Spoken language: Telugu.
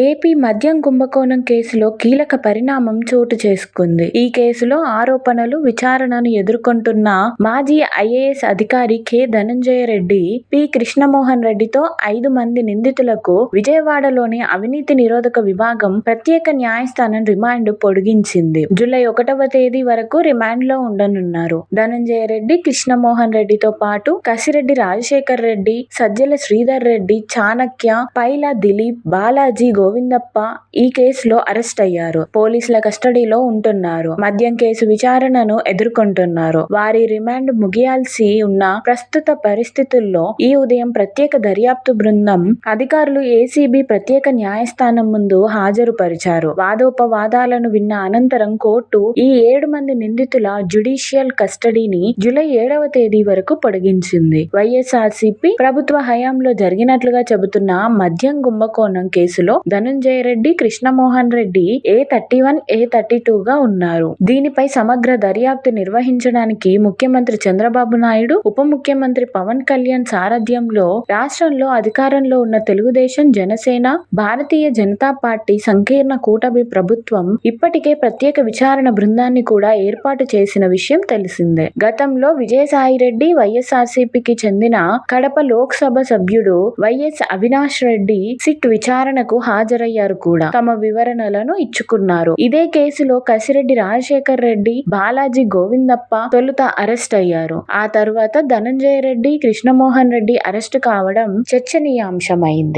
ఏపీ మద్యం కుంభకోణం కేసులో కీలక పరిణామం చోటు చేసుకుంది. ఈ కేసులో ఆరోపణలు, విచారణను ఎదుర్కొంటున్న మాజీ ఐఏఎస్ అధికారి కె. ధనంజయరెడ్డి, పి. కృష్ణమోహన్ రెడ్డితో ఐదు మంది నిందితులకు విజయవాడలోని అవినీతి నిరోధక విభాగం ప్రత్యేక న్యాయస్థానం రిమాండ్ పొడిగించింది. జూలై ఒకటవ తేదీ వరకు రిమాండ్లో ఉండనున్నారు. ధనంజయరెడ్డి, కృష్ణమోహన్రెడ్డితో పాటు కసిరెడ్డి రాజశేఖర్ రెడ్డి సజ్జల శ్రీధర్ రెడ్డి చాణక్య, పైల దిలీప్, బాలాజీ, గోవిందప్ప ఈ కేసులో అరెస్ట్ అయ్యారు పోలీసుల కస్టడీలో ఉంటున్నారు. మద్యం కేసు విచారణను ఎదుర్కొంటున్నారు. వారి రిమాండ్ ముగియాల్సి ఉన్న ప్రస్తుత పరిస్థితుల్లో ఈ ఉదయం ప్రత్యేక దర్యాప్తు బృందం అధికారులు ఏసీబీ ప్రత్యేక న్యాయస్థానం ముందు హాజరుపరిచారు. వాదోపవాదాలను విన్న అనంతరం కోర్టు ఈ ఏడు మంది నిందితుల జ్యుడీషియల్ కస్టడీని జూలై ఏడవ తేదీ వరకు పొడిగించింది. వైఎస్ఆర్సీపీ ప్రభుత్వ హయాంలో జరిగినట్లుగా చెబుతున్న మద్యం కుంభకోణం కేసులో ధనుంజయ రెడ్డి కృష్ణమోహన్ రెడ్డి ఏ థర్టీవన్, ఏ థర్టీటూగా ఉన్నారు. దీనిపై సమగ్ర దర్యాప్తు నిర్వహించడానికి ముఖ్యమంత్రి చంద్రబాబు నాయుడు ఉప ముఖ్యమంత్రి పవన్ కళ్యాణ్ సారథ్యంలో రాష్ట్రంలో అధికారంలో ఉన్న తెలుగుదేశం, జనసేన, భారతీయ జనతా పార్టీ సంకీర్ణ కూటమి ప్రభుత్వం ఇప్పటికే ప్రత్యేక విచారణ బృందాన్ని కూడా ఏర్పాటు చేసిన విషయం తెలిసిందే. గతంలో విజయసాయి రెడ్డి వైఎస్ఆర్సీపీకి చెందిన కడప లోక్సభ సభ్యుడు వైఎస్ అవినాష్రెడ్డి సిట్ విచారణకు హాజరయ్యారు కూడా. తమ వివరణలను ఇచ్చుకున్నారు. ఇదే కేసులో కసిరెడ్డి రాజశేఖర్ రెడ్డి బాలాజీ, గోవిందప్ప తొలుత అరెస్ట్ అయ్యారు ఆ తర్వాత ధనంజయ రెడ్డి కృష్ణమోహన్ రెడ్డి అరెస్ట్ కావడం చర్చనీయాంశమైంది.